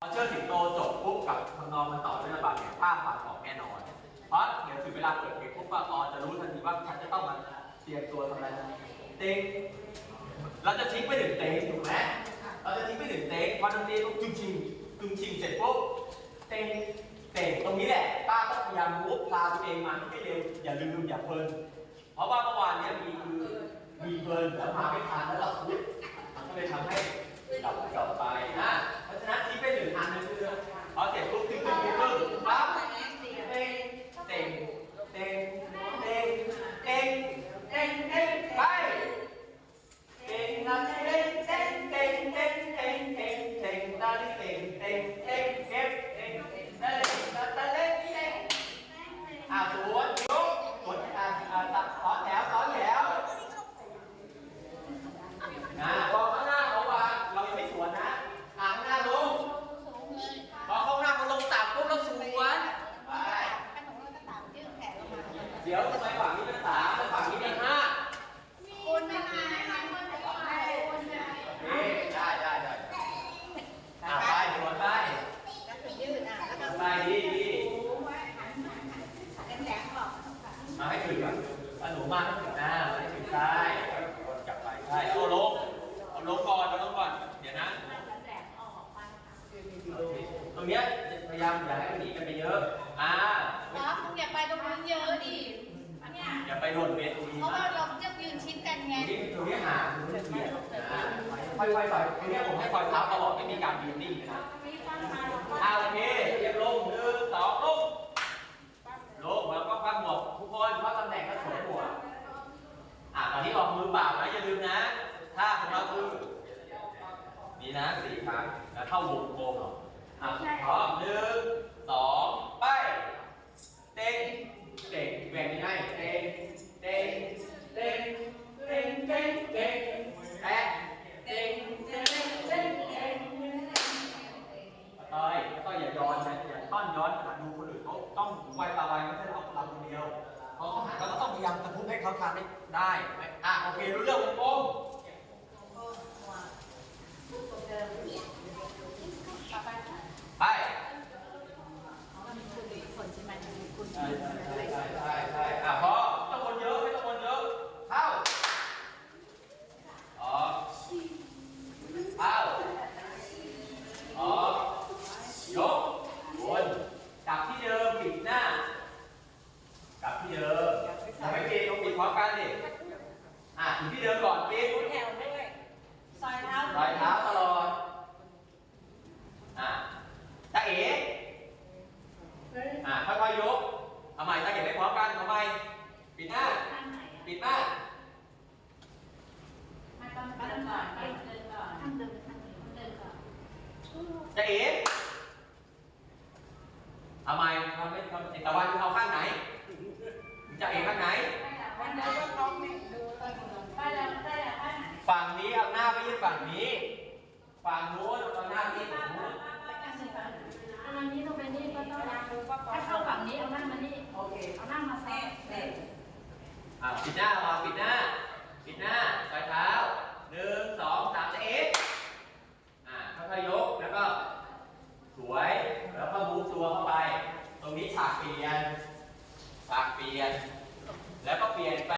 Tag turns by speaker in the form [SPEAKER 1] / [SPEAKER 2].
[SPEAKER 1] พอเชิดสิงโตจบปุ๊บกับทำนองมันต่อด้วยระบาดเนี่ยภาพฝันออกแน่นอน เพราะเดี๋ยวถึงเวลาเปิดเพลงปุ๊บก็ออจะรู้ทันทีว่าฉันจะต้องมาเตรียมตัวทำอะไรเต็งเราจะทิ้งไปถึงเต็งถูกไหมเราจะทิ้งไปถึงเต็งพอดนตรีปุ๊บจุงชิงจุงชิงเสร็จปุ๊บเต็งเต็งตรงนี้แหละป้าต้องพยายามมูฟพาตัวเองมาให้เร็วอย่าลืมอย่าเพลิน เพราะว่าเมื่อวานเนี้ยมีคือมีเพลินแล้วมาไม่ทันแล้วเราคุยมันก็เลยทำให้กลับกลับไปนะเพราะฉะนั้นทิ้งไปหนึ่งอันนั่นคือพอเสร็จปุ๊บตึ้งตึ้งตึ้งตึ้งปั๊บ เต็งเต็งเต็งเต็งเต็งเต็งเต็งไปเต็งนะเต็งเต็งเต็งเต็งเต็งเต็งเต็งตาลิเต็งเต็งเต็งเก็บเต็งตาลิตาตาเล็กเต็งอะสวนยกสวนอะอะตัดสอนแถวสอนแถวนะพอข้างหน้าเขาวางเรายังไม่สวนนะอะข้างหน้าลงพอข้างหน้าเขาลงต่ำปุ๊บเราสวนไป เดี๋ยวทำไมฝั่งนี้เป็นสามแล้วฝั่งนี้เป็นห้านี่ได้ได้ได้อ่าไปสวนไปไปดีดีมาให้ถึงก่อนเอาหนูมาให้ถึงหน้ามาให้ถึงใต้วนกลับไปใช่เอาลงเอาลงก่อนเอาลงก่อนเดี๋ยวนะตรงเนี้ยพยายามอย่าให้มันหนีกันไปเยอะอ่า
[SPEAKER 2] อย่าไปตรงนู้นเยอะดิ เนี่ย
[SPEAKER 1] อย่าไปโดนเวทตรงนี้
[SPEAKER 2] เพราะว่าเราจะยืนชิดกันไง
[SPEAKER 1] ตรงนี้ตรงนี้หาตรงนี้เกียร์อ่าค่อยๆใส่ตรงนี้ผมให้คอยเท้าตลอดไม่มีการยืนนิ่งนะอ่าโอเคเรียบลงหนึ่งสองลงลงแล้วก็ฟังหมดทุกคนเพราะตำแหน่งก็สวมหัวอ่าตอนนี้ออกมือเปล่านะอย่าลืมนะท่าของเราคือนี่นะสี่ครั้งแล้วเข้าวงกลมอะพร้อมหนึ่งสองไปเต็งเต็งแหว่งยังไงเต็งเต็งเต็งเต็งเต็งเต็งแอะเต็งเต็งเต็งเต็ง เอ้ยก็อย่าย้อนนะอย่าต้อนย้อนขนาดดูคนอื่น เขาต้องหูไวตาไวไม่ใช่เราเราคนเดียวเขาต้องหาเราก็ต้องพยายามกระทุ้งให้เขาทานได้ได้ไหมอะโอเครู้เรื่องวงกลมไป ใช่ใช่ใช่ใช่ใช่ใช่อะพอไม่ต้องวนเยอะไม่ต้องวนเยอะเข้าออกเข้าออก ยกวนกลับที่เดิมปิดหน้า กลับที่เดิมทำไมปิดต้องปิดพร้อมกันดิอะถึงที่เดิมก่อนปิด
[SPEAKER 2] แถวด้วยซอยเท้าร
[SPEAKER 1] อยเท้าตลอด อะตาเอ๋อะค่อยๆยกเอาใหม่ตาเอ๋ไม่พร้อมกันเอาใหม่ปิดหน้า
[SPEAKER 2] ข้างไหน
[SPEAKER 1] ปิดหน้า
[SPEAKER 2] ไม่ต้องเดินก่อนเดินก่อนข้างเดินข้างเดินก่อน
[SPEAKER 1] ตาเอ๋เอาใหม่ทำไม่ทำตะวันเอาข้างไหนจะเอ๋ข้างไหน
[SPEAKER 2] วัน
[SPEAKER 1] ฝั่งนี้เอาหน้าไปยืดฝั่งนี้ ฝั่งโน้นเอาหน้าไปยืดฝั่งโน้น
[SPEAKER 3] อันนี้ตรงไปนี่ก็ต้องถ้าเข้าฝั่งนี้เอาหน้ามานี่
[SPEAKER 2] โอเค
[SPEAKER 3] เอาหน้ามาแซะ
[SPEAKER 2] เสร็จ
[SPEAKER 1] อะปิดหน้ามาปิดหน้า